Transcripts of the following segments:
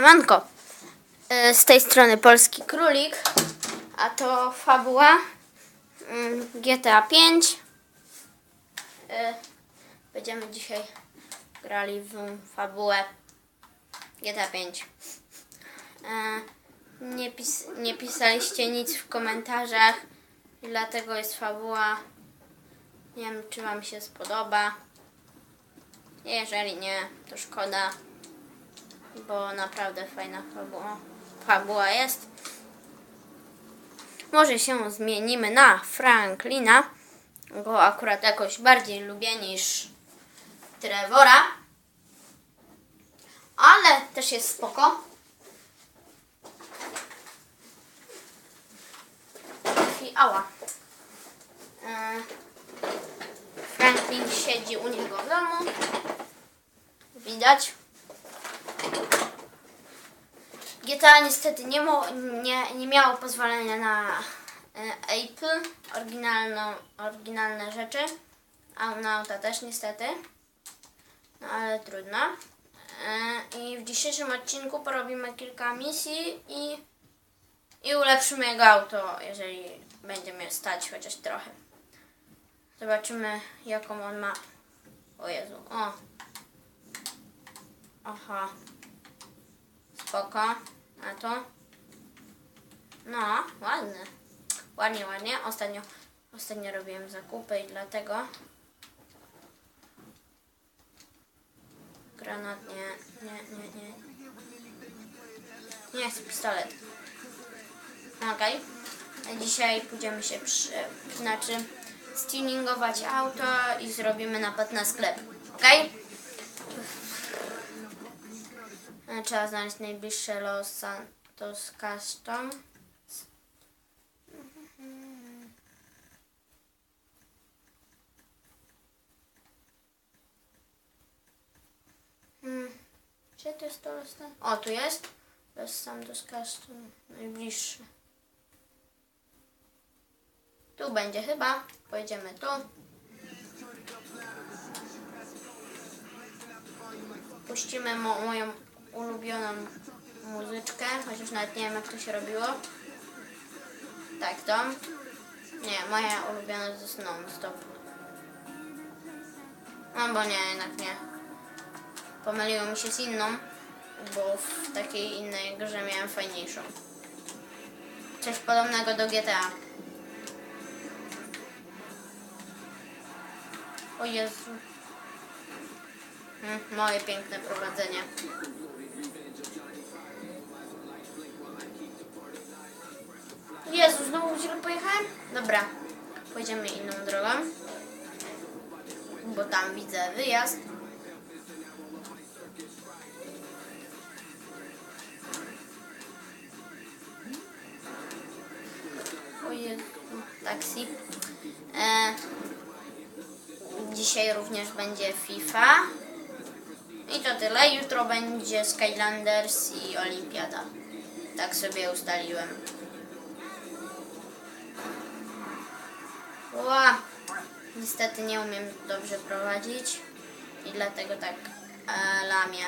Manko. Z tej strony Polski Królik, a to fabuła mm, GTA 5. E, Będziemy dzisiaj grali w fabułę GTA 5. E, Nie, pis nie pisaliście nic w komentarzach, dlatego jest fabuła. Nie wiem, czy Wam się spodoba. Jeżeli nie, to szkoda bo naprawdę fajna fabuła, fabuła jest. Może się zmienimy na Franklina, go akurat jakoś bardziej lubię niż Trevora, ale też jest spoko. I ała. E, Franklin siedzi u niego w domu. Widać. GTA niestety nie, mo, nie, nie miało pozwolenia na e, Apple, oryginalną, oryginalne rzeczy, a na auta też niestety, no ale trudno. E, I w dzisiejszym odcinku porobimy kilka misji i, i ulepszymy jego auto, jeżeli będzie mnie stać chociaż trochę. Zobaczymy jaką on ma. O Jezu, o. Aha. Spoko. A to? No, ładny. Ładnie, ładnie. Ostatnio, ostatnio robiłem zakupy i dlatego. Granat nie, nie, nie, nie. Nie chcę pistolet. Okej. A Dzisiaj pójdziemy się przy, znaczy stuningować auto i zrobimy napad na sklep. Okej? E, Trzeba znaleźć najbliższe Los Santos Custom. Hmm. To jest to Los Santos? O, tu jest. Los Santos Custom. Najbliższy. Tu będzie chyba. Pojedziemy tu. Puścimy mo moją ulubioną muzyczkę, chociaż nawet nie wiem jak to się robiło. Tak to. Nie, moja ulubiona to jest non-stop. No bo nie, jednak nie. Pomyliło mi się z inną, bo w takiej innej grze miałem fajniejszą. Coś podobnego do GTA. O Jezu. Mm, moje piękne prowadzenie. Jezu, znowu źle pojechałem? Dobra, pojedziemy inną drogą. Bo tam widzę wyjazd. O taksi. E, dzisiaj również będzie FIFA. I to tyle. Jutro będzie Skylanders i Olimpiada. Tak sobie ustaliłem. Ła! Niestety nie umiem dobrze prowadzić i dlatego tak e, lamię.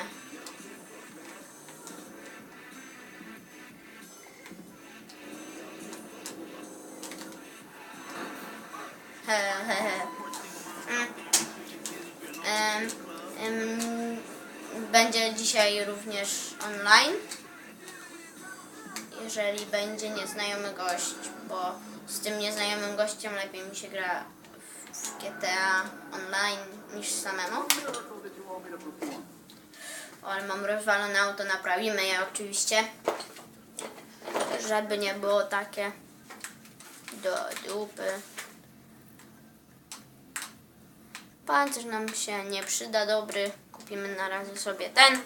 He, he, he. Mm. Będzie dzisiaj również online. Jeżeli będzie nieznajomy gość, bo z tym nieznajomym gościem lepiej mi się gra w- GTA online niż samemu. O, ale mam rozwalone auto, naprawimy je oczywiście. Żeby nie było takie do dupy. Pancerz nam się nie przyda, dobry. Kupimy na razie sobie ten.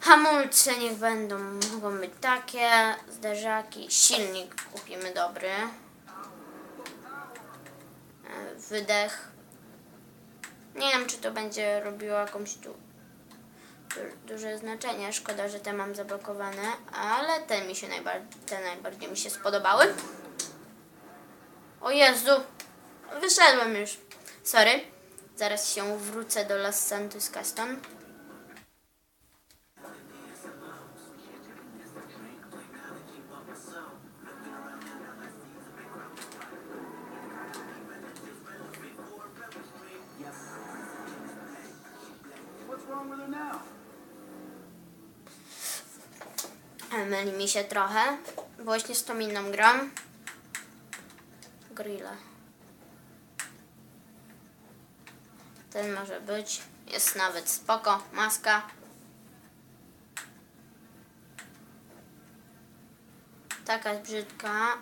Hamulce niech będą, mogą być takie, zderzaki, silnik kupimy dobry. E, Wydech. Nie wiem, czy to będzie robiło jakąś tu du, duże znaczenie. Szkoda, że te mam zablokowane, ale te mi się najbardziej, te najbardziej mi się spodobały. O Jezu, wyszedłem już. Sorry. Zaraz się wrócę do Los Santos Custom. Myli mi się trochę. Właśnie z tą inną gram. Grilla. Ten może być. Jest nawet spoko. Maska. Taka jest brzydka.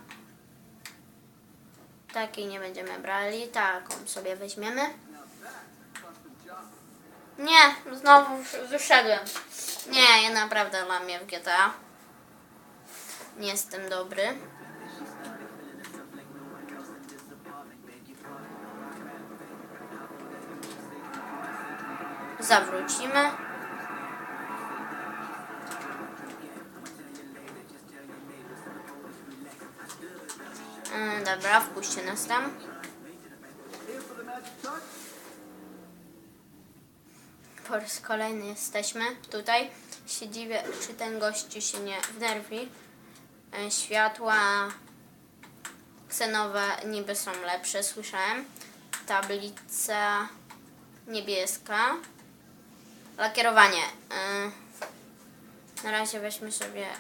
Takiej nie będziemy brali. Taką sobie weźmiemy. Nie, znowu wysz- wyszedłem. Nie, ja naprawdę lamię w GTA. Nie jestem dobry. Zawrócimy. Mm, Dobra, wpuśćcie nas tam. Po raz kolejny jesteśmy tutaj. Się dziwię, czy ten gościu się nie wnerwi. E, Światła ksenowe niby są lepsze, słyszałem. Tablica niebieska. Lakierowanie. E, Na razie weźmy sobie e,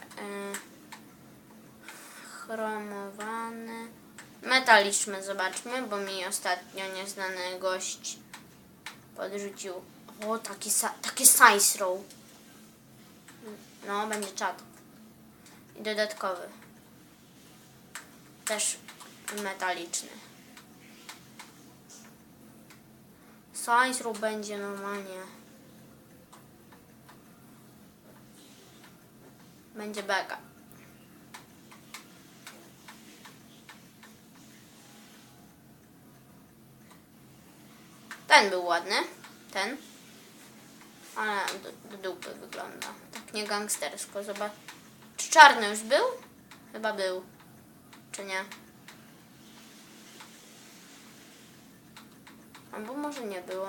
chromowany. Metaliczny zobaczmy, bo mi ostatnio nieznany gość podrzucił. O, taki, taki size roll. No, będzie czat. Dodatkowy. Też metaliczny. Size roll będzie normalnie. Będzie beka. Ten był ładny. Ten. Ale do, do dupy wygląda. Tak nie gangstersko. Zobacz. Czarny już był? Chyba był. Czy nie? Albo może nie było.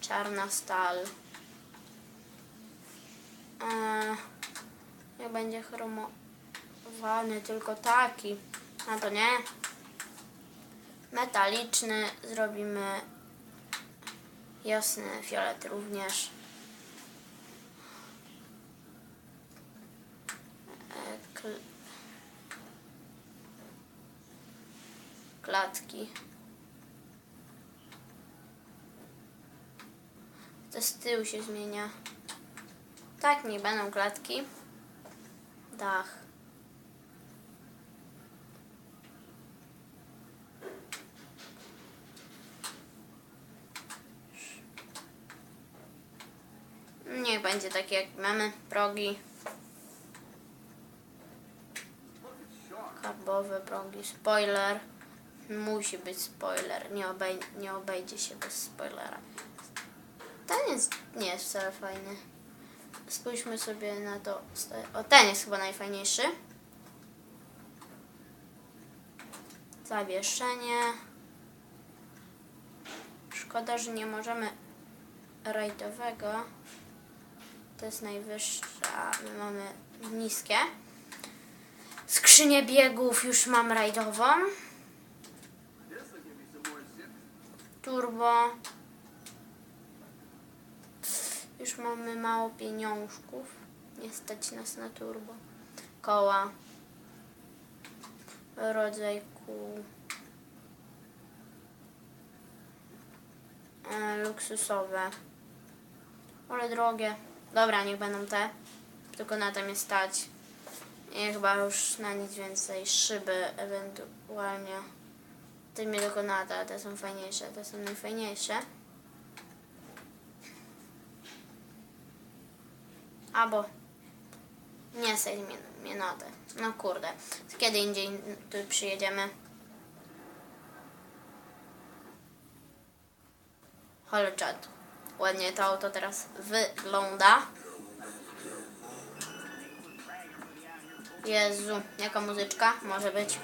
Czarna stal. Eee, jak będzie chromowany, tylko taki. A to nie. Metaliczny zrobimy jasny fiolet również. E, kl- Klatki. To z tyłu się zmienia. Tak, nie będą klatki. Dach. Niech będzie takie jak mamy. Progi. Karbowe progi. Spoiler. Musi być spoiler. Nie, obej nie obejdzie się bez spoilera. Ten jest, nie jest wcale fajny. Spójrzmy sobie na to. O, ten jest chyba najfajniejszy. Zawieszenie. Szkoda, że nie możemy rajdowego. To jest najwyższa. My mamy niskie. Skrzynię biegów już mam rajdową. Turbo. Już mamy mało pieniążków. Nie stać nas na turbo. Koła. Rodzaj kół. E, luksusowe. Ale drogie. Dobra, niech będą te. Tylko na tym jest stać. I chyba już na nic więcej. Szyby ewentualnie. Te mnie na te, są fajniejsze. Te są najfajniejsze. Albo nie stać mnie, na te. No kurde. Kiedy indziej tu przyjedziemy. Halo czat. Ładnie to auto teraz wygląda. Jezu, jaka muzyczka może być?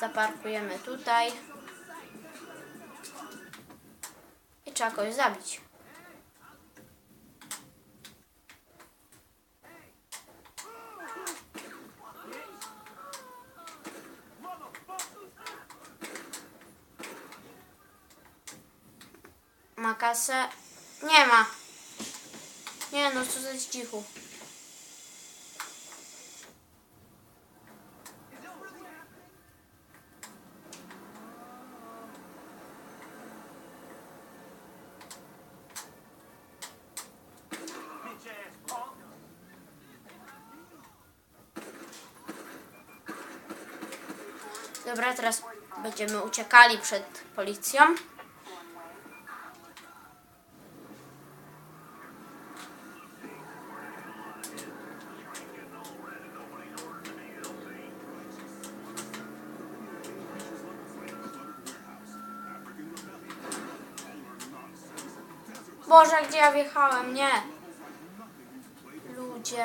Zaparkujemy tutaj. I trzeba kogoś zabić. ma kasę? Nie ma. Nie no, co za cichu. Dobra, teraz będziemy uciekali przed policją. Boże, gdzie ja wjechałem? Nie. Ludzie.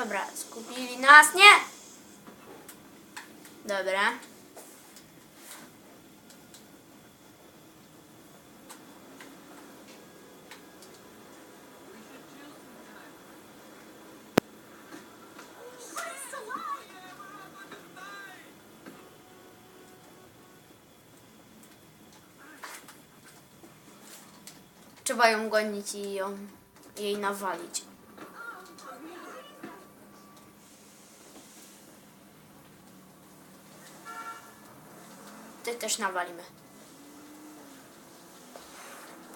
Dobra, skupili nas, nie? Dobra. Trzeba ją gonić i ją, jej nawalić. Też nawalimy.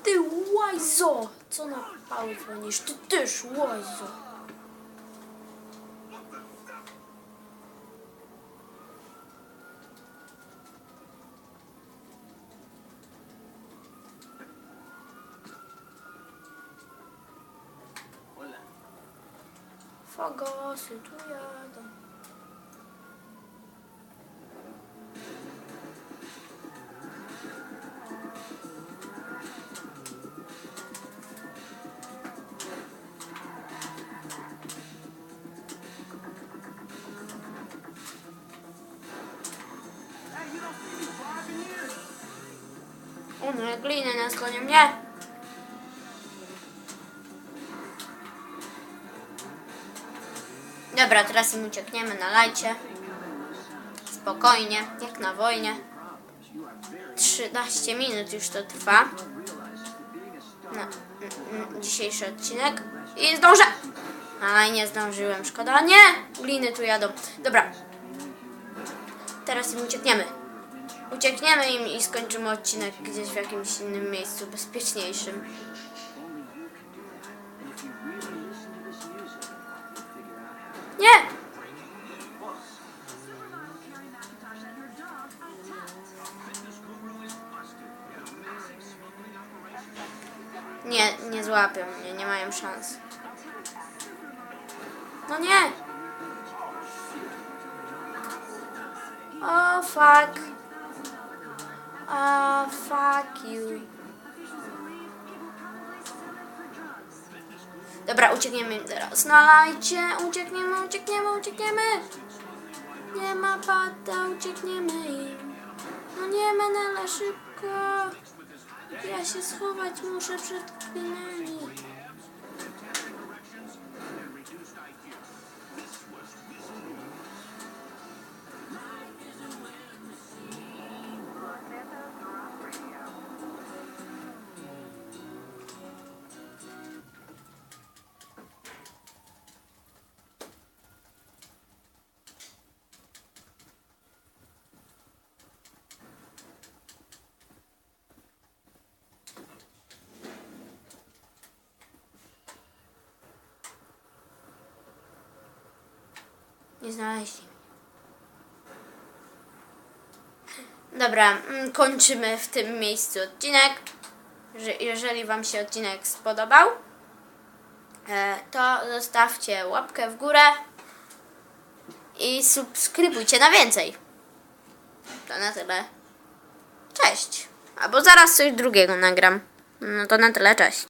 Ty łajzo! Co na pały dzwonisz? Ty też łajzo! Fagosy tu jadą. O nie, gliny nas gonią, nie! Dobra, teraz im uciekniemy na lajcie. Spokojnie, jak na wojnie. 13 minut już to trwa. No, dzisiejszy odcinek. I zdążę! Aj, nie zdążyłem, szkoda. Nie! Gliny tu jadą. Dobra. Teraz im uciekniemy. Uciekniemy im i skończymy odcinek gdzieś w jakimś innym miejscu, bezpieczniejszym. Nie! Nie, nie złapią mnie, nie mają szans. No nie! O, fuck. Fuck you. Dobra, uciekniemy teraz. Lajcie, uciekniemy, uciekniemy, uciekniemy. Nie ma pada, uciekniemy im. No nie, Menele, szybko. Ja się schować muszę przed klinami. Nie znaleźli. Dobra, mm, kończymy w tym miejscu odcinek. Że jeżeli Wam się odcinek spodobał, e, to zostawcie łapkę w górę i subskrybujcie na więcej. to na tyle. Cześć. Albo zaraz coś drugiego nagram. No to na tyle, cześć.